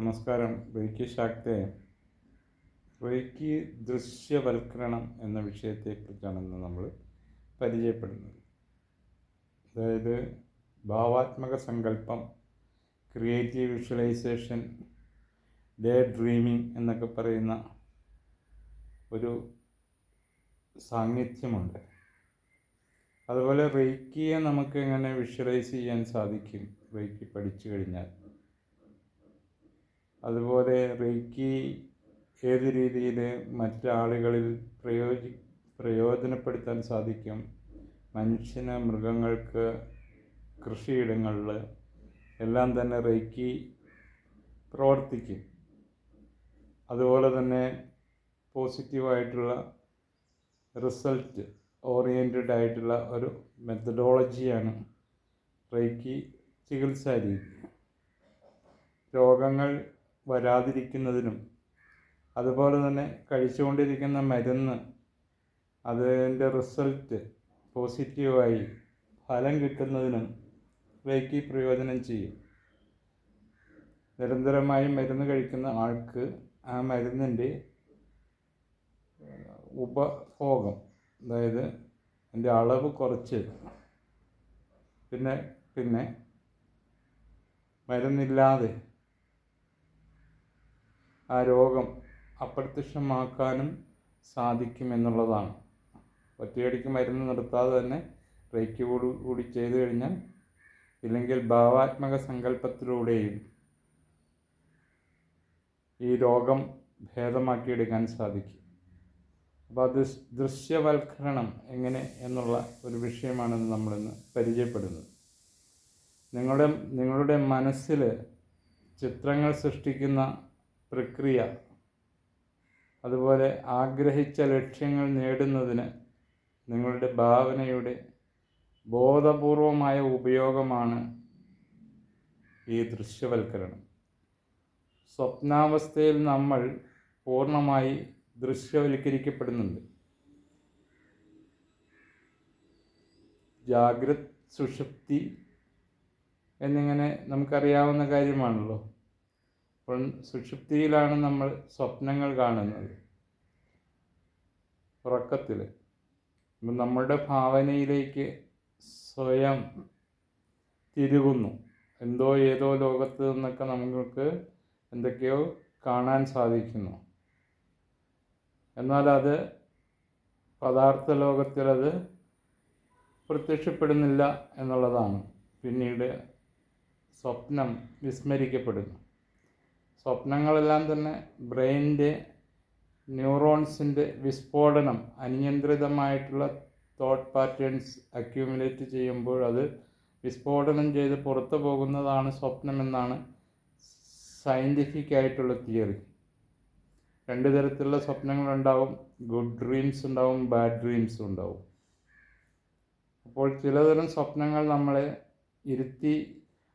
നമസ്കാരം. Reiki ശാക്തെ. Reiki ദൃശ്യവൽക്കരണം എന്ന വിഷയത്തെക്കുറിച്ചാണ് ഇന്ന് നമ്മൾ പരിചയപ്പെടുന്നത്. അതായത് ഭാവാത്മക സങ്കല്പം ക്രിയേറ്റീവ് വിഷ്വലൈസേഷൻ ഡേ ഡ്രീമിംഗ് എന്നൊക്കെ പറയുന്ന ഒരു സാന്നിധ്യമുണ്ട് അതുപോലെ റേക്കിയെ നമുക്ക് എങ്ങനെ വിഷ്വലൈസ് ചെയ്യാൻ സാധിക്കും? റേക്കി പഠിച്ചു കഴിഞ്ഞാൽ. അതുപോലെ റെയ്ക്കി ഏത് രീതിയിൽ മറ്റാളുകളിൽ പ്രയോജി പ്രയോജനപ്പെടുത്താൻ സാധിക്കും? മനുഷ്യന് മൃഗങ്ങൾക്ക് കൃഷിയിടങ്ങളിൽ എല്ലാം തന്നെ റെയ്ക്കി പ്രവർത്തിക്കും. അതുപോലെ തന്നെ പോസിറ്റീവായിട്ടുള്ള റിസൾട്ട് ഓറിയന്റഡ് ആയിട്ടുള്ള ഒരു മെത്തഡോളജിയാണ് റെയ്ക്കി ചികിത്സാ രീതി രോഗങ്ങൾ വരാതിരിക്കുന്നതിനും അതുപോലെ തന്നെ കഴിച്ചുകൊണ്ടിരിക്കുന്ന മരുന്ന് അതിന്റെ റിസൾട്ട് പോസിറ്റീവായി ഫലം കിട്ടുന്നതിനും റേക്കി പ്രയോജനം ചെയ്യും. നിരന്തരമായി മരുന്ന് കഴിക്കുന്ന ആൾക്ക് ആ മരുന്നിന്റെ ഉപഭോഗം അതായത് അതിന്റെ അളവ് കുറച്ച് പിന്നെ പിന്നെ മരുന്നില്ലാതെ ആ രോഗം അപ്രത്യക്ഷമാക്കാനും സാധിക്കുമെന്നുള്ളതാണ്. ഒറ്റയടിക്ക് മരുന്ന് നിർത്താതെ തന്നെ റേക്ക് കൂടി ചെയ്തു കഴിഞ്ഞാൽ ഇല്ലെങ്കിൽ ഭാവാത്മക സങ്കല്പത്തിലൂടെയും ഈ രോഗം ഭേദമാക്കിയെടുക്കാൻ സാധിക്കും. അപ്പോൾ അത് ദൃശ്യവൽക്കരണം എങ്ങനെ എന്നുള്ള ഒരു വിഷയമാണ് നമ്മളിന്ന് പരിചയപ്പെടുന്നത്. നിങ്ങളുടെ നിങ്ങളുടെ മനസ്സിൽ ചിത്രങ്ങൾ സൃഷ്ടിക്കുന്ന പ്രക്രിയ. അതുപോലെ ആഗ്രഹിച്ച ലക്ഷ്യങ്ങൾ നേടുന്നതിന് നിങ്ങളുടെ ഭാവനയുടെ ബോധപൂർവമായ ഉപയോഗമാണ് ഈ ദൃശ്യവൽക്കരണം. സ്വപ്നാവസ്ഥയിൽ നമ്മൾ പൂർണമായി ദൃശ്യവൽക്കരിക്കപ്പെടുന്നുണ്ട്. ജാഗ്രത് സുഷുപ്തി എന്നിങ്ങനെ നമുക്കറിയാവുന്ന കാര്യമാണല്ലോ. അപ്പോൾ സുഷുപ്തിയിലാണ് നമ്മൾ സ്വപ്നങ്ങൾ കാണുന്നത്. ഉറക്കത്തിൽ അപ്പം നമ്മളുടെ ഭാവനയിലേക്ക് സ്വയം തിരുകുന്നു. എന്തോ ഏതോ ലോകത്ത് നിന്നൊക്കെ നമുക്ക് എന്തൊക്കെയോ കാണാൻ സാധിക്കുന്നു. എന്നാൽ അത് പദാർത്ഥ ലോകത്തിലത് പ്രത്യക്ഷപ്പെടുന്നില്ല എന്നുള്ളതാണ്. പിന്നീട് സ്വപ്നം വിസ്മരിക്കപ്പെടുന്നു. സ്വപ്നങ്ങളെല്ലാം തന്നെ ബ്രെയിനിന്റെ ന്യൂറോൺസിന്റെ വിസ്ഫോടനം അനിയന്ത്രിതമായിട്ടുള്ള തോട്ട് പാറ്റേൺസ് അക്യൂമുലേറ്റ് ചെയ്യുമ്പോൾ അത് വിസ്ഫോടനം ചെയ്ത് പുറത്തു പോകുന്നതാണ് സ്വപ്നമെന്നാണ് സയന്റിഫിക് ആയിട്ടുള്ള തിയറി രണ്ട് തരത്തിലുള്ള സ്വപ്നങ്ങളുണ്ടാവും. ഗുഡ് ഡ്രീംസ് ഉണ്ടാവും ബാഡ് ഡ്രീംസും ഉണ്ടാവും. അപ്പോൾ ചിലതരം സ്വപ്നങ്ങൾ നമ്മളെ ഇരുത്തി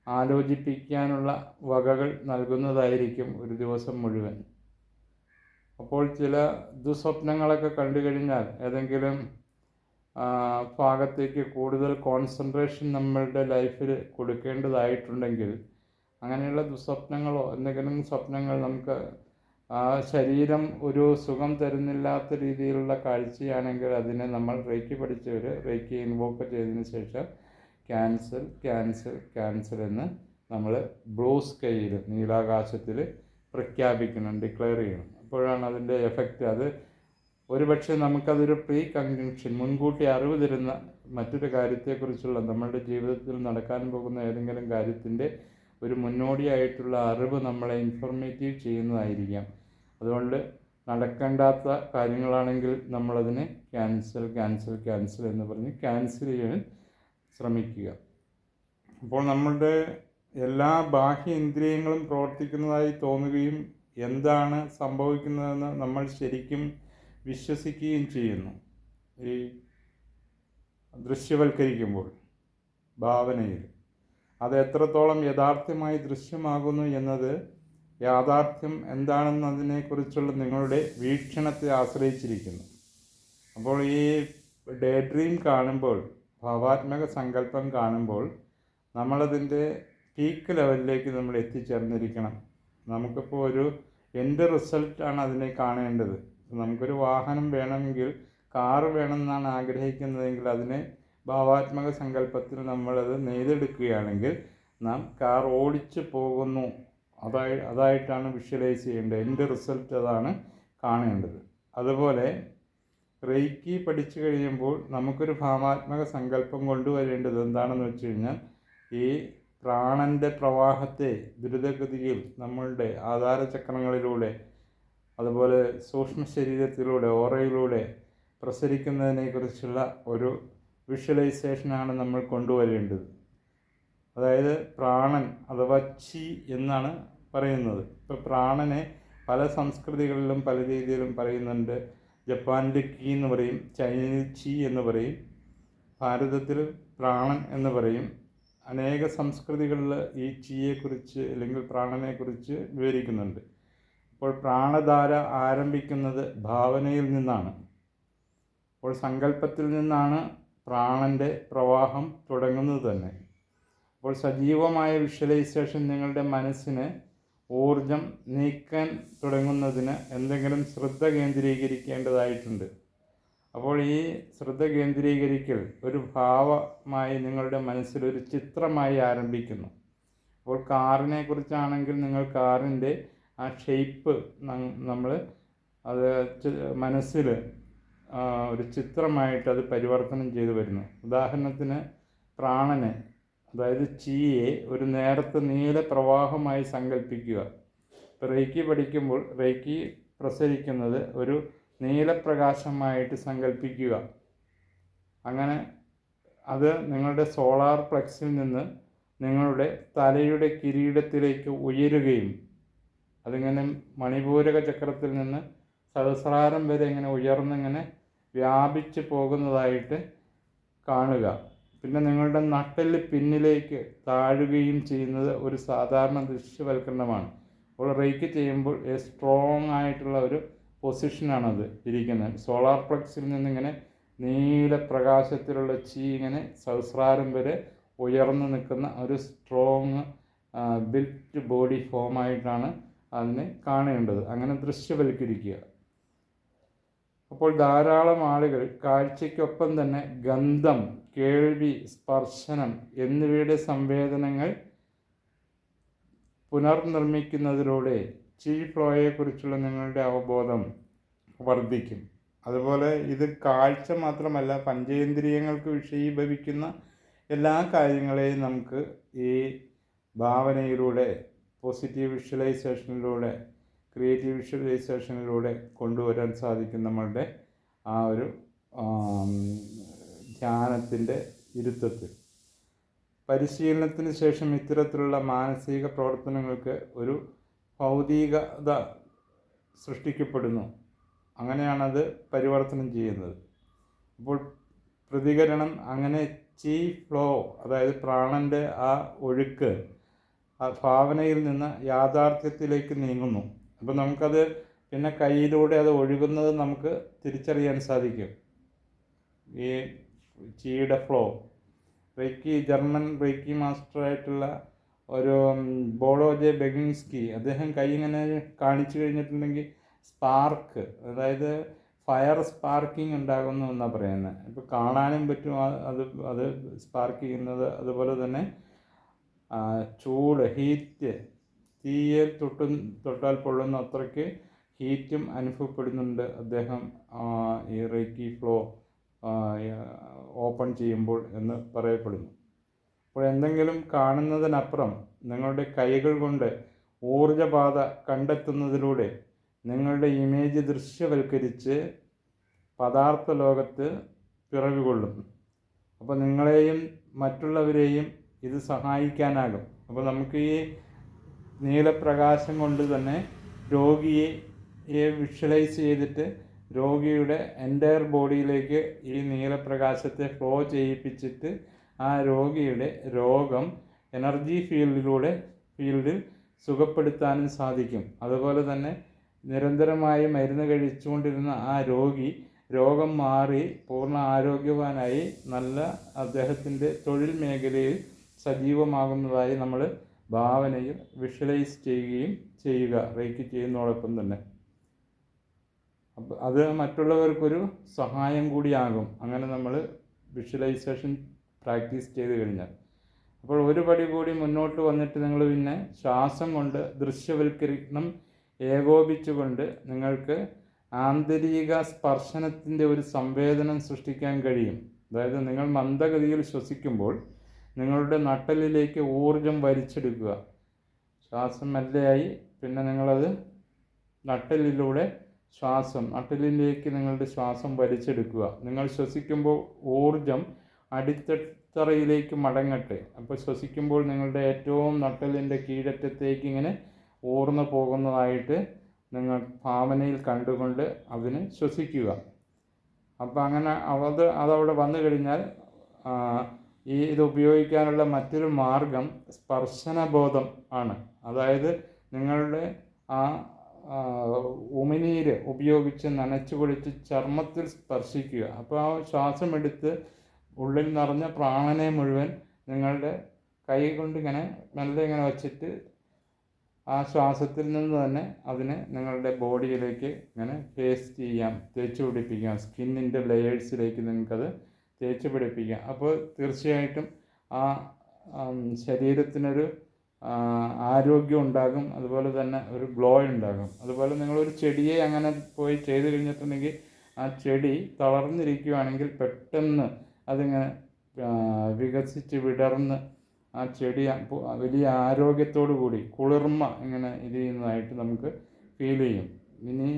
ആലോചിപ്പിക്കാനുള്ള വകകൾ നൽകുന്നതായിരിക്കും ഒരു ദിവസം മുഴുവൻ. അപ്പോൾ ചില ദുസ്വപ്നങ്ങളൊക്കെ കണ്ടു കഴിഞ്ഞാൽ ഏതെങ്കിലും ഭാഗത്തേക്ക് കൂടുതൽ കോൺസെൻട്രേഷൻ നമ്മളുടെ ലൈഫിൽ കൊടുക്കേണ്ടതായിട്ടുണ്ടെങ്കിൽ അങ്ങനെയുള്ള ദുസ്വപ്നങ്ങളോ എന്തെങ്കിലും സ്വപ്നങ്ങൾ നമുക്ക് ശരീരം ഒരു സുഖം തരുന്നില്ലാത്ത രീതിയിലുള്ള കാഴ്ചയാണെങ്കിൽ അതിനെ നമ്മൾ റേക്കി പഠിച്ചവർ റേക്കി ഇൻവോക്ക് ചെയ്തതിന് ശേഷം ക്യാൻസൽ ക്യാൻസൽ ക്യാൻസൽ എന്ന് നമ്മൾ ബ്ലൂ സ്കൈയിൽ നീലാകാശത്തിൽ പ്രഖ്യാപിക്കണം ഡിക്ലെയർ ചെയ്യണം. അപ്പോഴാണ് അതിന്റെ എഫക്റ്റ് അത് ഒരുപക്ഷെ നമുക്കതൊരു പ്രീ കൺജങ്ഷൻ മുൻകൂട്ടി അറിവ് തരുന്ന മറ്റൊരു കാര്യത്തെക്കുറിച്ചുള്ള നമ്മളുടെ ജീവിതത്തിൽ നടക്കാൻ പോകുന്ന ഏതെങ്കിലും കാര്യത്തിന്റെ ഒരു മുന്നോടിയായിട്ടുള്ള അറിവ് നമ്മളെ ഇൻഫോർമേറ്റീവ് ചെയ്യുന്നതായിരിക്കാം. അതുകൊണ്ട് നടക്കേണ്ടാത്ത കാര്യങ്ങളാണെങ്കിൽ നമ്മളതിനെ ക്യാൻസൽ ക്യാൻസൽ ക്യാൻസൽ എന്ന് പറഞ്ഞ് ക്യാൻസൽ ചെയ്യാൻ ശ്രമിക്കുക. അപ്പോൾ നമ്മളുടെ എല്ലാ ബാഹ്യ ഇന്ദ്രിയങ്ങളും പ്രവർത്തിക്കുന്നതായി തോന്നുകയും എന്താണ് സംഭവിക്കുന്നതെന്ന് നമ്മൾ ശരിക്കും വിശ്വസിക്കുകയും ചെയ്യുന്നു. ഈ ദൃശ്യവൽക്കരിക്കുമ്പോൾ ഭാവനയിൽ. അത് എത്രത്തോളം യഥാർത്ഥമായി ദൃശ്യമാകുന്നു എന്നത് യാഥാർത്ഥ്യം എന്താണെന്നതിനെക്കുറിച്ചുള്ള നിങ്ങളുടെ വീക്ഷണത്തെ ആശ്രയിച്ചിരിക്കുന്നു. അപ്പോൾ ഈ ഡേ ഡ്രീം കാണുമ്പോൾ ഭാവാത്മക സങ്കല്പം കാണുമ്പോൾ നമ്മളതിന്റെ പീക്ക് ലെവലിലേക്ക് നമ്മൾ എത്തിച്ചേർന്നിരിക്കണം. നമുക്കിപ്പോൾ ഒരു എന്റെ റിസൾട്ടാണ് അതിനെ കാണേണ്ടത്? നമുക്കൊരു വാഹനം വേണമെങ്കിൽ കാറ് വേണമെന്നാണ് ആഗ്രഹിക്കുന്നതെങ്കിൽ അതിനെ ഭാവാത്മക സങ്കല്പത്തിൽ നമ്മളത് നെയ്തെടുക്കുകയാണെങ്കിൽ നാം കാർ ഓടിച്ചു പോകുന്നു. അതായി അതായിട്ടാണ് വിഷ്വലൈസ് ചെയ്യേണ്ടത്. എന്റെ റിസൾട്ട് അതാണ് കാണേണ്ടത്. അതുപോലെ റെയ്ക്കി പഠിച്ചു കഴിയുമ്പോൾ നമുക്കൊരു ഭാവാത്മക സങ്കല്പം കൊണ്ടുവരേണ്ടത് എന്താണെന്ന് വെച്ച് കഴിഞ്ഞാൽ ഈ പ്രാണന്റെ പ്രവാഹത്തെ ദ്രുതഗതിയിൽ നമ്മളുടെ ആധാരചക്രങ്ങളിലൂടെ അതുപോലെ സൂക്ഷ്മ ശരീരത്തിലൂടെ ഓറയിലൂടെ പ്രസരിക്കുന്നതിനെക്കുറിച്ചുള്ള ഒരു വിഷ്വലൈസേഷനാണ് നമ്മൾ കൊണ്ടുവരേണ്ടത് അതായത് പ്രാണൻ അഥവാ ചി എന്നാണ് പറയുന്നത്. ഇപ്പോൾ പ്രാണനെ പല സംസ്കൃതികളിലും പല രീതിയിലും പറയുന്നുണ്ട്. ജപ്പാനിൽ കി എന്ന് പറയും ചൈനയിൽ ചി എന്ന് പറയും ഭാരതത്തിൽ പ്രാണൻ എന്ന് പറയും. അനേക സംസ്കൃതികളിൽ ഈ ചിയെക്കുറിച്ച് അല്ലെങ്കിൽ പ്രാണനെക്കുറിച്ച് വിവരിക്കുന്നുണ്ട്. അപ്പോൾ പ്രാണധാര ആരംഭിക്കുന്നത് ഭാവനയിൽ നിന്നാണ്. അപ്പോൾ സങ്കല്പത്തിൽ നിന്നാണ് പ്രാണന്റെ പ്രവാഹം തുടങ്ങുന്നത് തന്നെ. അപ്പോൾ സജീവമായ വിഷ്വലൈസേഷൻ നിങ്ങളുടെ മനസ്സിന് ഊർജം നീക്കാൻ തുടങ്ങുന്നതിന് എന്തെങ്കിലും ശ്രദ്ധ കേന്ദ്രീകരിക്കേണ്ടതായിട്ടുണ്ട്. അപ്പോൾ ഈ ശ്രദ്ധ കേന്ദ്രീകരിക്കൽ ഒരു ഭാവമായി നിങ്ങളുടെ മനസ്സിൽ ഒരു ചിത്രമായി ആരംഭിക്കുന്നു. അപ്പോൾ കാറിനെ കുറിച്ചാണെങ്കിൽ നിങ്ങൾ കാറിന്റെ ആ ഷേപ്പ് നമ്മൾ അത് മനസ്സിൽ ഒരു ചിത്രമായിട്ട് അത് പരിവർത്തനം ചെയ്തു വരുന്നു. ഉദാഹരണത്തിന് പ്രാണനെ അതായത് ചീയെ ഒരു നേരത്തെ നീല പ്രവാഹമായി സങ്കല്പിക്കുക റേക്കി പഠിക്കുമ്പോൾ റേക്കി പ്രസരിക്കുന്നത് ഒരു നീലപ്രകാശമായിട്ട് സങ്കല്പിക്കുക അങ്ങനെ അത് നിങ്ങളുടെ സോളാർ പ്ലക്സിൽ നിന്ന് നിങ്ങളുടെ തലയുടെ കിരീടത്തിലേക്ക് ഉയരുകയും അതിങ്ങനെ മണിപൂരക ചക്രത്തിൽ നിന്ന് സഹസ്രാരം വരെ ഇങ്ങനെ ഉയർന്നിങ്ങനെ വ്യാപിച്ചു പോകുന്നതായിട്ട് കാണുക. പിന്നെ നിങ്ങളുടെ നട്ടെല്ല് പിന്നിലേക്ക് താഴുകയും ചെയ്യുന്നത് ഒരു സാധാരണ ദൃശ്യവൽക്കരണമാണ്. അപ്പോൾ റേക്ക് ചെയ്യുമ്പോൾ സ്ട്രോങ് ആയിട്ടുള്ള ഒരു പൊസിഷനാണത് ഇരിക്കുന്നത്. സോളാർ പ്ലക്സിൽ നിന്നിങ്ങനെ നീല പ്രകാശത്തിലുള്ള ചീ ഇങ്ങനെ സഹസ്രാരം വരെ ഉയർന്നു നിൽക്കുന്ന ഒരു സ്ട്രോങ് ബിൽറ്റ് ബോഡി ഫോമായിട്ടാണ് അതിനെ കാണേണ്ടത്. അങ്ങനെ ദൃശ്യവൽക്കരിക്കുക. അപ്പോൾ ധാരാളം ആളുകൾ കാഴ്ചയ്ക്കൊപ്പം തന്നെ ഗന്ധം കേൾവി സ്പർശനം എന്നിവയുടെ സംവേദനങ്ങൾ പുനർനിർമ്മിക്കുന്നതിലൂടെ ചീ ഫ്ലോയെക്കുറിച്ചുള്ള നിങ്ങളുടെ അവബോധം വർദ്ധിക്കും. അതുപോലെ ഇത് കാഴ്ച മാത്രമല്ല പഞ്ചേന്ദ്രിയങ്ങൾക്ക് വിഷയീഭവിക്കുന്ന എല്ലാ കാര്യങ്ങളെയും നമുക്ക് ഈ ഭാവനയിലൂടെ പോസിറ്റീവ് വിഷ്വലൈസേഷനിലൂടെ ക്രിയേറ്റീവ് വിഷ്വലൈസേഷനിലൂടെ കൊണ്ടുവരാൻ സാധിക്കും നമ്മളുടെ ആ ഒരു ധ്യാനത്തിന്റെ ഇരുത്തത്തിൽ. പരിശീലനത്തിന് ശേഷം ഇത്തരത്തിലുള്ള മാനസിക പ്രവർത്തനങ്ങൾക്ക് ഒരു ഭൗതികത സൃഷ്ടിക്കപ്പെടുന്നു. അങ്ങനെയാണത് പരിവർത്തനം ചെയ്യുന്നത്. അപ്പോൾ പ്രതികരണം അങ്ങനെ ചീ ഫ്ലോ അതായത് പ്രാണന്റെ ആ ഒഴുക്ക് ആ ഭാവനയിൽ നിന്ന് യാഥാർത്ഥ്യത്തിലേക്ക് നീങ്ങുന്നു. അപ്പോൾ നമുക്കത് പിന്നെ കയ്യിലൂടെ അത് ഒഴുകുന്നത് നമുക്ക് തിരിച്ചറിയാൻ സാധിക്കും. ഈ ചീയുടെ ഫ്ലോ റേക്കി ജർമ്മൻ റേക്കി മാസ്റ്ററായിട്ടുള്ള ഒരു ബോളോജെ ബെഗിൻസ്കി അദ്ദേഹം കൈ ഇങ്ങനെ കാണിച്ചു കഴിഞ്ഞിട്ടുണ്ടെങ്കിൽ സ്പാർക്ക് അതായത് ഫയർ സ്പാർക്കിംഗ് ഉണ്ടാകുന്നു എന്നാണ് പറയുന്നത് ഇപ്പോൾ കാണാനും പറ്റും അത് അത് സ്പാർക്ക് ചെയ്യുന്നത് അതുപോലെ തന്നെ ചൂട് ഹീറ്റ് തീയിൽ തൊട്ടും തൊട്ടാൽ പൊള്ളുന്ന അത്രയ്ക്ക് ഹീറ്റും അനുഭവപ്പെടുന്നുണ്ട്. അദ്ദേഹം ഈ റേക്കി ഫ്ലോ ഓപ്പൺ ചെയ്യുമ്പോൾ എന്ന് പറയപ്പെടുന്നു. അപ്പോൾ എന്തെങ്കിലും കാണുന്നതിനപ്പുറം നിങ്ങളുടെ കൈകൾ കൊണ്ട് ഊർജപാത കണ്ടെത്തുന്നതിലൂടെ നിങ്ങളുടെ ഇമേജ് ദൃശ്യവൽക്കരിച്ച് പദാർത്ഥ ലോകത്ത് പിറവികൊള്ളും. അപ്പോൾ നിങ്ങളെയും മറ്റുള്ളവരെയും ഇത് സഹായിക്കാനാകും. അപ്പോൾ നമുക്ക് ഈ നീലപ്രകാശം കൊണ്ട് തന്നെ രോഗിയെ വിഷ്വലൈസ് ചെയ്തിട്ട് രോഗിയുടെ എന്റയർ ബോഡിയിലേക്ക് ഈ നീലപ്രകാശത്തെ ഫ്ലോ ചെയ്യിപ്പിച്ചിട്ട് ആ രോഗിയുടെ രോഗം എനർജി ഫീൽഡിലൂടെ ഫീൽഡിൽ സുഖപ്പെടുത്താനും സാധിക്കും. അതുപോലെ തന്നെ നിരന്തരമായി മരുന്ന് കഴിച്ചുകൊണ്ടിരുന്ന ആ രോഗി രോഗം മാറി പൂർണ ആരോഗ്യവാനായി നല്ല അദ്ദേഹത്തിന്റെ തൊഴിൽ മേഖലയിൽ സജീവമാകുന്നതായി നമ്മൾ ഭാവനയിൽ വിഷ്വലൈസ് ചെയ്യുകയും ചെയ്യുക റേക്ക് ചെയ്യുന്നതോടൊപ്പം തന്നെ. അപ്പം അത് മറ്റുള്ളവർക്കൊരു സഹായം കൂടിയാകും. അങ്ങനെ നമ്മൾ വിഷ്വലൈസേഷൻ പ്രാക്ടീസ് ചെയ്ത് കഴിഞ്ഞാൽ. അപ്പോൾ ഒരു പടി കൂടി മുന്നോട്ട് വന്നിട്ട് നിങ്ങൾ പിന്നെ ശ്വാസം കൊണ്ട് ദൃശ്യവൽക്കരണം ഏകോപിച്ചുകൊണ്ട് നിങ്ങൾക്ക് ആന്തരിക സ്പർശനത്തിന്റെ ഒരു സംവേദനം സൃഷ്ടിക്കാൻ കഴിയും. അതായത് നിങ്ങൾ മന്ദഗതിയിൽ ശ്വസിക്കുമ്പോൾ നിങ്ങളുടെ നട്ടലിലേക്ക് ഊർജം വലിച്ചെടുക്കുക. ശ്വാസം മെല്ലെയായി. പിന്നെ നിങ്ങളത് നട്ടലിലൂടെ ശ്വാസം നട്ടലിലേക്ക് നിങ്ങളുടെ ശ്വാസം വലിച്ചെടുക്കുക. നിങ്ങൾ ശ്വസിക്കുമ്പോൾ ഊർജം അടിത്തറയിലേക്ക് മടങ്ങട്ടെ. അപ്പോൾ ശ്വസിക്കുമ്പോൾ നിങ്ങളുടെ ഏറ്റവും നട്ടലിന്റെ കീഴറ്റത്തേക്ക് ഇങ്ങനെ ഊർന്നു പോകുന്നതായിട്ട് നിങ്ങൾ ഭാവനയിൽ കണ്ടുകൊണ്ട് അതിന് ശ്വസിക്കുക. അപ്പോൾ അങ്ങനെ അത് അതവിടെ വന്നു കഴിഞ്ഞാൽ ഈ ഇത് ഉപയോഗിക്കാനുള്ള മറ്റൊരു മാർഗം സ്പർശനബോധം ആണ്. അതായത് നിങ്ങളുടെ ആ ഉമിനീര് ഉപയോഗിച്ച് നനച്ചു കുളിച്ച് ചർമ്മത്തിൽ സ്പർശിക്കുക. അപ്പോൾ ആ ശ്വാസം എടുത്ത് ഉള്ളിൽ നിറഞ്ഞ പ്രാണനെ മുഴുവൻ നിങ്ങളുടെ കൈ കൊണ്ട് ഇങ്ങനെ മെല്ലെ ഇങ്ങനെ വച്ചിട്ട് ആ ശ്വാസത്തിൽ നിന്ന് തന്നെ അതിനെ നിങ്ങളുടെ ബോഡിയിലേക്ക് ഇങ്ങനെ പേസ്റ്റ് ചെയ്യാം. തേച്ച് പിടിപ്പിക്കാം. സ്കിന്നിന്റെ ലെയേഴ്സിലേക്ക് നിങ്ങൾക്കത് തേച്ച് പിടിപ്പിക്കുക. അപ്പോൾ തീർച്ചയായിട്ടും ആ ശരീരത്തിനൊരു ആരോഗ്യം ഉണ്ടാകും. അതുപോലെ തന്നെ ഒരു ഗ്ലോ ഉണ്ടാകും. അതുപോലെ നിങ്ങളൊരു ചെടിയെ അങ്ങനെ പോയി ചെയ്ത് കഴിഞ്ഞിട്ടുണ്ടെങ്കിൽ ആ ചെടി തളർന്നിരിക്കുകയാണെങ്കിൽ പെട്ടെന്ന് അതിങ്ങനെ വികസിച്ച് വിടർന്ന് ആ ചെടി വലിയ ആരോഗ്യത്തോടു കൂടി കുളിർമ ഇങ്ങനെ ഇത് ചെയ്യുന്നതായിട്ട് നമുക്ക് ഫീൽ ചെയ്യും. ഇനി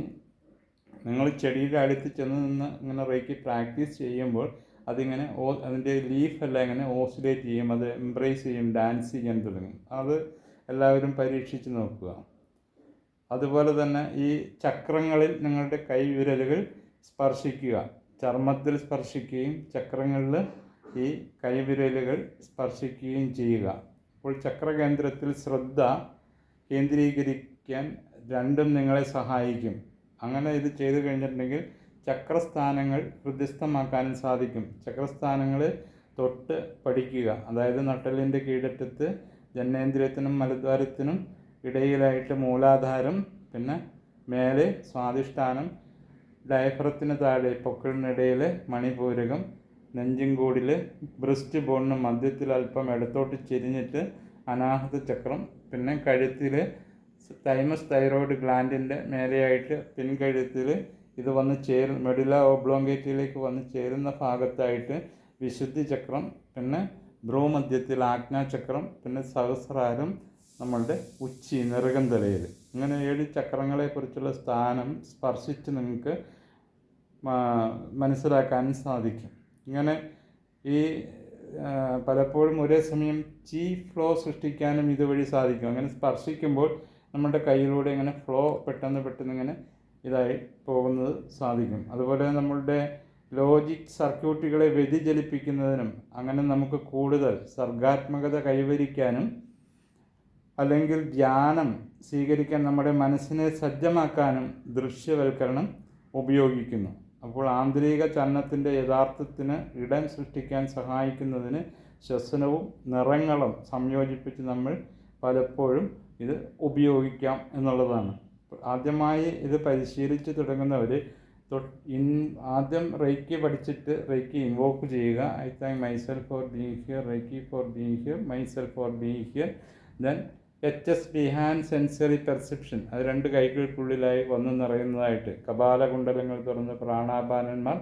നിങ്ങൾ ചെടിയുടെ അടുത്ത് ചെന്ന് നിന്ന് ഇങ്ങനെ റേക്കി പ്രാക്ടീസ് ചെയ്യുമ്പോൾ അതിങ്ങനെ ഓ അതിന്റെ ലീഫെല്ലാം ഇങ്ങനെ ഓസിലേറ്റ് ചെയ്യും അത് എംബ്രേസ് ചെയ്യും ഡാൻസ് ചെയ്യാൻ തുടങ്ങും. അത് എല്ലാവരും പരീക്ഷിച്ച് നോക്കുക. അതുപോലെ തന്നെ ഈ ചക്രങ്ങളിൽ നിങ്ങളുടെ കൈവിരലുകൾ സ്പർശിക്കുക. ചർമ്മത്തിൽ സ്പർശിക്കുകയും ചക്രങ്ങളിൽ ഈ കൈവിരലുകൾ സ്പർശിക്കുകയും ചെയ്യുക. അപ്പോൾ ചക്രകേന്ദ്രത്തിൽ ശ്രദ്ധ കേന്ദ്രീകരിക്കാൻ രണ്ടും നിങ്ങളെ സഹായിക്കും. അങ്ങനെ ഇത് ചെയ്തു കഴിഞ്ഞിട്ടുണ്ടെങ്കിൽ ചക്രസ്ഥാനങ്ങൾ ഹൃദ്യസ്ഥമാക്കാനും സാധിക്കും. ചക്രസ്ഥാനങ്ങൾ തൊട്ട് പഠിക്കുക. അതായത് നട്ടലിന്റെ കീഴറ്റത്ത് ജനനേന്ദ്രിയത്തിനും മലദ്വാരത്തിനും ഇടയിലായിട്ട് മൂലാധാരം പിന്നെ മേലെ സ്വാധിഷ്ഠാനം ഡയഫ്രത്തിന് താഴെ പൊക്കിളിനിടയിൽ മണിപൂരകം നെഞ്ചിൻകൂടിൽ ബ്രസ്റ്റ് ബോണിന് മധ്യത്തിൽ അല്പം ഇടത്തോട്ട് ചെരിഞ്ഞിട്ട് അനാഹത ചക്രം പിന്നെ കഴുത്തിൽ തൈമസ് തൈറോയ്ഡ് ഗ്ലാൻഡിന്റെ മേലെയായിട്ട് പിൻകഴുത്തിൽ ഇത് വന്ന് ചേരു മെഡുല ഓബ്ലോങ്കേറ്റിലേക്ക് വന്ന് ചേരുന്ന ഭാഗത്തായിട്ട് വിശുദ്ധി ചക്രം പിന്നെ ഭ്രൂമധ്യത്തിൽ ആജ്ഞാചക്രം പിന്നെ സഹസ്രാരം നമ്മളുടെ ഉച്ചി നിറകം തലയിൽ. ഇങ്ങനെ ഏഴ് ചക്രങ്ങളെക്കുറിച്ചുള്ള സ്ഥാനം സ്പർശിച്ച് നിങ്ങൾക്ക് മനസ്സിലാക്കാനും സാധിക്കും. ഇങ്ങനെ ഈ പലപ്പോഴും ഒരേ സമയം ചീ ഫ്ലോ സൃഷ്ടിക്കാനും ഇതുവഴി സാധിക്കും. അങ്ങനെ സ്പർശിക്കുമ്പോൾ നമ്മുടെ കയ്യിലൂടെ ഇങ്ങനെ ഫ്ലോ പെട്ടെന്ന് പെട്ടെന്ന് ഇങ്ങനെ ഇതായി പോകുന്നത് സാധിക്കും. അതുപോലെ നമ്മളുടെ ലോജിക് സർക്യൂട്ടുകളെ വ്യതിചലിപ്പിക്കുന്നതിനും അങ്ങനെ നമുക്ക് കൂടുതൽ സർഗാത്മകത കൈവരിക്കാനും അല്ലെങ്കിൽ ധ്യാനം സ്വീകരിക്കാൻ നമ്മുടെ മനസ്സിനെ സജ്ജമാക്കാനും ദൃശ്യവൽക്കരണം ഉപയോഗിക്കുന്നു. അപ്പോൾ ആന്തരിക ചലനത്തിന്റെ യഥാർത്ഥത്തിന് ഇടം സൃഷ്ടിക്കാൻ സഹായിക്കുന്നതിന് ശ്വസനവും നിറങ്ങളും സംയോജിപ്പിച്ച് നമ്മൾ പലപ്പോഴും ഇത് ഉപയോഗിക്കാം എന്നുള്ളതാണ്. ആദ്യമായി ഇത് പരിശീലിച്ച് തുടങ്ങുന്നവർ ഇൻ ആദ്യം റേക്കി പഠിച്ചിട്ട് റേക്കി ഇൻവോക്ക് ചെയ്യുക. I thank myself for being here reiki for being here myself for being here then H S ബിഹാൻ sensory perception അത് രണ്ട് കൈകൾക്കുള്ളിലായി വന്നു നിറയുന്നതായിട്ട്. കപാലകുണ്ടലങ്ങൾ തുറന്ന് പ്രാണാപാനന്മാർ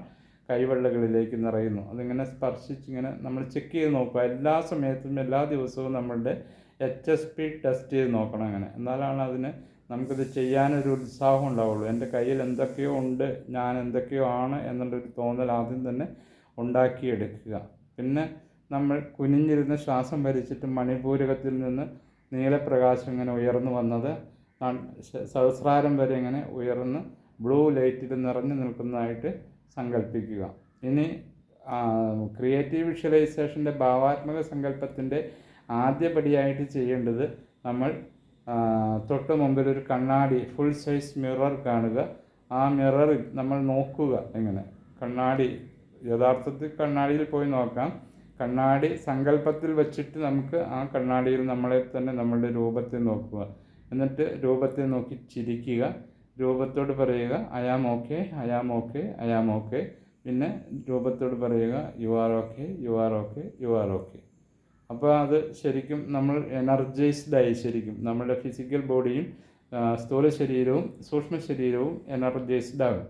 കൈവെള്ളകളിലേക്ക് നിറയുന്നു. അതിങ്ങനെ സ്പർശിച്ച് ഇങ്ങനെ നമ്മൾ ചെക്ക് ചെയ്ത് നോക്കുക. എല്ലാ സമയത്തും എല്ലാ ദിവസവും നമ്മളുടെ എച്ച് എസ് പി ടെസ്റ്റ് ചെയ്ത് നോക്കണം അങ്ങനെ. എന്നാലാണ് അതിന് നമുക്കിത് ചെയ്യാനൊരു ഉത്സാഹം ഉണ്ടാവുള്ളൂ. എന്റെ കയ്യിൽ എന്തൊക്കെയോ ഉണ്ട് ഞാൻ എന്തൊക്കെയോ ആണ് എന്നുള്ളൊരു തോന്നൽ ആദ്യം തന്നെ ഉണ്ടാക്കിയെടുക്കുക. പിന്നെ നമ്മൾ കുനിഞ്ഞിരുന്ന് ശ്വാസം വലിച്ചിട്ട് മണിപൂരകത്തിൽ നിന്ന് നീലപ്രകാശം ഇങ്ങനെ ഉയർന്നു വന്നത് സഹസ്രാരം വരെ ഇങ്ങനെ ഉയർന്ന് ബ്ലൂ ലൈറ്റിൽ നിറഞ്ഞു നിൽക്കുന്നതായിട്ട് സങ്കല്പിക്കുക ഇനി ക്രിയേറ്റീവ് വിഷ്വലൈസേഷന്റെ ഭാവാത്മക സങ്കല്പത്തിന്റെ ആദ്യപടിയായിട്ട് ചെയ്യേണ്ടത് നമ്മൾ തൊട്ട് മുമ്പിൽ ഒരു കണ്ണാടി ഫുൾ സൈസ് മിറർ കാണുക. ആ മിററിൽ നമ്മൾ നോക്കുക എങ്ങനെ കണ്ണാടി യഥാർത്ഥത്തിൽ കണ്ണാടിയിൽ പോയി നോക്കാം. കണ്ണാടി സങ്കല്പത്തിൽ വെച്ചിട്ട് നമുക്ക് ആ കണ്ണാടിയിൽ നമ്മളെ തന്നെ നമ്മളുടെ രൂപത്തെ നോക്കുക. എന്നിട്ട് രൂപത്തെ നോക്കി ചിരിക്കുക. രൂപത്തോട് പറയുക I'm okay I'm okay I'm okay പിന്നെ രൂപത്തോട് പറയുക you are okay you are okay you are okay അപ്പോൾ അത് ശരിക്കും നമ്മൾ എനർജൈസ്ഡ് ആയി ശരിക്കും. നമ്മുടെ ഫിസിക്കൽ ബോഡിയും സ്ഥൂല ശരീരവും സൂക്ഷ്മ ശരീരവും എനർജൈസ്ഡ് ആകും.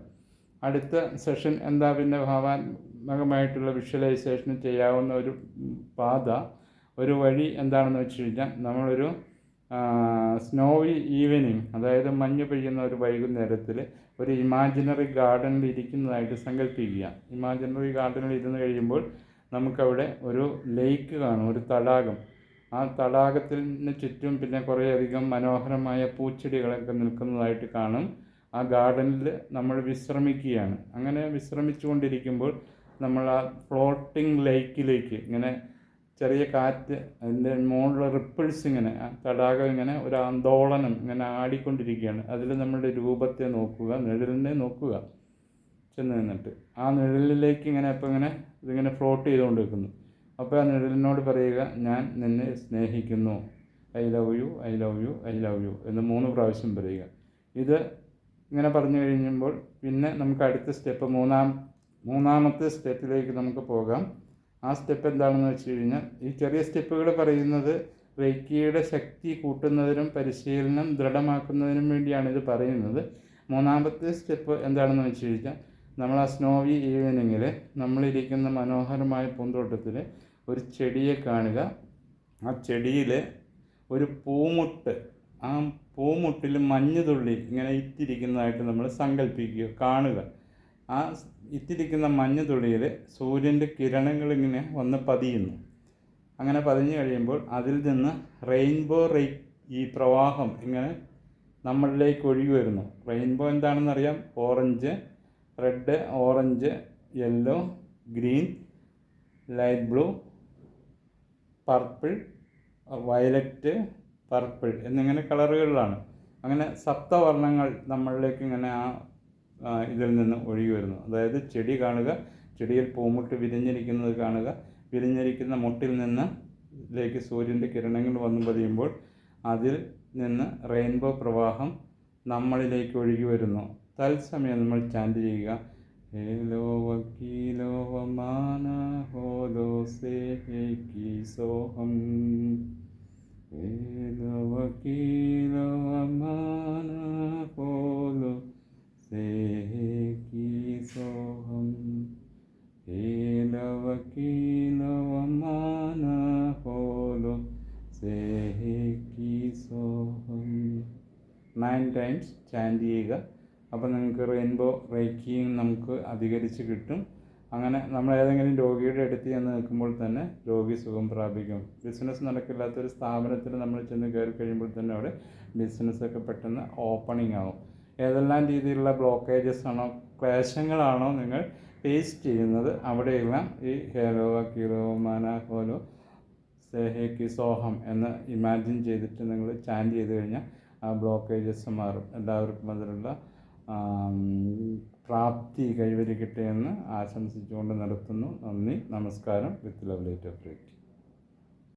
അടുത്ത സെഷൻ എന്താ പിന്നെ ഭാവാത്മകമായിട്ടുള്ള വിഷ്വലൈസേഷൻ ചെയ്യാവുന്ന ഒരു പാത ഒരു വഴി എന്താണെന്ന് വെച്ച് കഴിഞ്ഞാൽ നമ്മളൊരു സ്നോവി ഈവനിങ് അതായത് മഞ്ഞ് പെയ്യുന്ന ഒരു വൈകുന്നേരത്തിൽ ഒരു ഇമാജിനറി ഗാർഡനിൽ ഇരിക്കുന്നതായിട്ട് സങ്കല്പിക്കുക ഇമാജിനറി ഗാർഡനിൽ ഇരുന്ന് കഴിയുമ്പോൾ നമുക്കവിടെ ഒരു ലേക്ക് കാണും ഒരു തടാകം. ആ തടാകത്തിന് ചുറ്റും പിന്നെ കുറേയധികം മനോഹരമായ പൂച്ചെടികളൊക്കെ നിൽക്കുന്നതായിട്ട് കാണും. ആ ഗാർഡനിൽ നമ്മൾ വിശ്രമിക്കുകയാണ്. അങ്ങനെ വിശ്രമിച്ചുകൊണ്ടിരിക്കുമ്പോൾ നമ്മൾ ആ ഫ്ലോട്ടിംഗ് ലേക്കിലേക്ക് ഇങ്ങനെ ചെറിയ കാറ്റ് അതിന്റെ മുകളിലെ റിപ്പിൾസ് ഇങ്ങനെ തടാകം ഇങ്ങനെ ഒരു ആന്തോളനം ഇങ്ങനെ ആടിക്കൊണ്ടിരിക്കുകയാണ്. അതിൽ നമ്മളുടെ രൂപത്തെ നോക്കുക നിഴലിനെ നോക്കുക. ചെന്ന് നിന്നിട്ട് ആ നിഴലിലേക്ക് ഇങ്ങനെ അപ്പോൾ ഇങ്ങനെ ഇതിങ്ങനെ ഫ്ലോട്ട് ചെയ്തുകൊണ്ടിരിക്കുന്നു. അപ്പോൾ ആ നിഴലിനോട് പറയുക ഞാൻ നിന്നെ സ്നേഹിക്കുന്നു. I love you I love you I love you എന്ന് മൂന്ന് പ്രാവശ്യം പറയുക. ഇത് ഇങ്ങനെ പറഞ്ഞു കഴിയുമ്പോൾ പിന്നെ നമുക്ക് അടുത്ത സ്റ്റെപ്പ് മൂന്നാം മൂന്നാമത്തെ സ്റ്റെപ്പിലേക്ക് നമുക്ക് പോകാം. ആ സ്റ്റെപ്പ് എന്താണെന്ന് വെച്ച് കഴിഞ്ഞാൽ ഈ ചെറിയ സ്റ്റെപ്പുകൾ പറയുന്നത് റേക്കിയുടെ ശക്തി കൂട്ടുന്നതിനും പരിശീലനം ദൃഢമാക്കുന്നതിനും വേണ്ടിയാണ് ഇത് പറയുന്നത്. മൂന്നാമത്തെ സ്റ്റെപ്പ് എന്താണെന്ന് വെച്ച് കഴിഞ്ഞാൽ നമ്മൾ ആ സ്നോവി ഈവനിങ്ങിൽ നമ്മളിരിക്കുന്ന മനോഹരമായ പൂന്തോട്ടത്തിൽ ഒരു ചെടിയെ കാണുക. ആ ചെടിയിൽ ഒരു പൂമുട്ട് ആ പൂമുട്ടിൽ മഞ്ഞുതുള്ളി ഇങ്ങനെ ഇത്തിരിക്കുന്നതായിട്ട് നമ്മൾ സങ്കല്പിക്കുക കാണുക. ആ ഇത്തിരിക്കുന്ന മഞ്ഞുതുള്ളിയിൽ സൂര്യന്റെ കിരണങ്ങൾ ഇങ്ങനെ വന്ന് പതിയുന്നു. അങ്ങനെ പതിഞ്ഞു കഴിയുമ്പോൾ അതിൽ നിന്ന് റെയിൻബോ റേ ഈ പ്രവാഹം ഇങ്ങനെ നമ്മളിലേക്ക് ഒഴുകി വരുന്നു. റെയിൻബോ എന്താണെന്നറിയാം? Orange red orange yellow green light blue purple violet purple എന്നിങ്ങനെ കളറുകളിലാണ്. അങ്ങനെ സപ്തവർണങ്ങൾ നമ്മളിലേക്ക് ഇങ്ങനെ ആ ഇതിൽ നിന്ന് ഒഴുകി വരുന്നു. അതായത് ചെടി കാണുക ചെടിയിൽ പൂമുട്ട് വിരിഞ്ഞിരിക്കുന്നത് കാണുക വിരിഞ്ഞിരിക്കുന്ന മുട്ടിൽ നിന്ന് ലേക്ക് സൂര്യന്റെ കിരണങ്ങൾ വന്നു പതിയുമ്പോൾ അതിൽ നിന്ന് റെയിൻബോ പ്രവാഹം നമ്മളിലേക്ക് ഒഴുകി വരുന്നു. തത്സമയം നമ്മൾ ചാന്റ് ചെയ്യുക. ഹേലോ വക്കീലോ വമാന ഹോലോ സേ ഹേക്കി സോഹം. ഹേലോ വക്കീലോ വമാന ഹോലോ സേ ഹേക്കി സോഹം. ഹേലോ വക്കീലോ വമാന ഹോലോ സേ ഹേക്കി സോഹം. നയൻ ടൈംസ് ചാന്റ് ചെയ്യുക. അപ്പോൾ നിങ്ങൾക്ക് റെയിൻബോ റേക്കിയും നമുക്ക് അധികരിച്ച് കിട്ടും. അങ്ങനെ നമ്മൾ ഏതെങ്കിലും രോഗിയുടെ അടുത്ത് ചെന്ന് നിൽക്കുമ്പോൾ തന്നെ രോഗി സുഖം പ്രാപിക്കും. ബിസിനസ് നടക്കില്ലാത്തൊരു സ്ഥാപനത്തിൽ നമ്മൾ ചെന്ന് കയറി കഴിയുമ്പോൾ തന്നെ അവിടെ ബിസിനസ്സൊക്കെ പെട്ടെന്ന് ഓപ്പണിംഗ് ആവും. ഏതെല്ലാം രീതിയിലുള്ള ബ്ലോക്കേജസ് ആണോ ക്ലേശങ്ങളാണോ നിങ്ങൾ ഫേസ് ചെയ്യുന്നത് അവിടെയെല്ലാം ഈ ഹേലോ കീലോ മാന ഹോലോ സേഹേക്ക് സോഹം എന്ന് ഇമാജിൻ ചെയ്തിട്ട് നിങ്ങൾ ചാൻഡ് ചെയ്ത് കഴിഞ്ഞാൽ ആ ബ്ലോക്കേജസ് മാറും. എല്ലാവർക്കും അതിലുള്ള പ്രാപ്തി കൈവരിക്കട്ടെ എന്ന് ആശംസിച്ചുകൊണ്ട് നടത്തുന്നു. നന്ദി. നമസ്കാരം. With love light of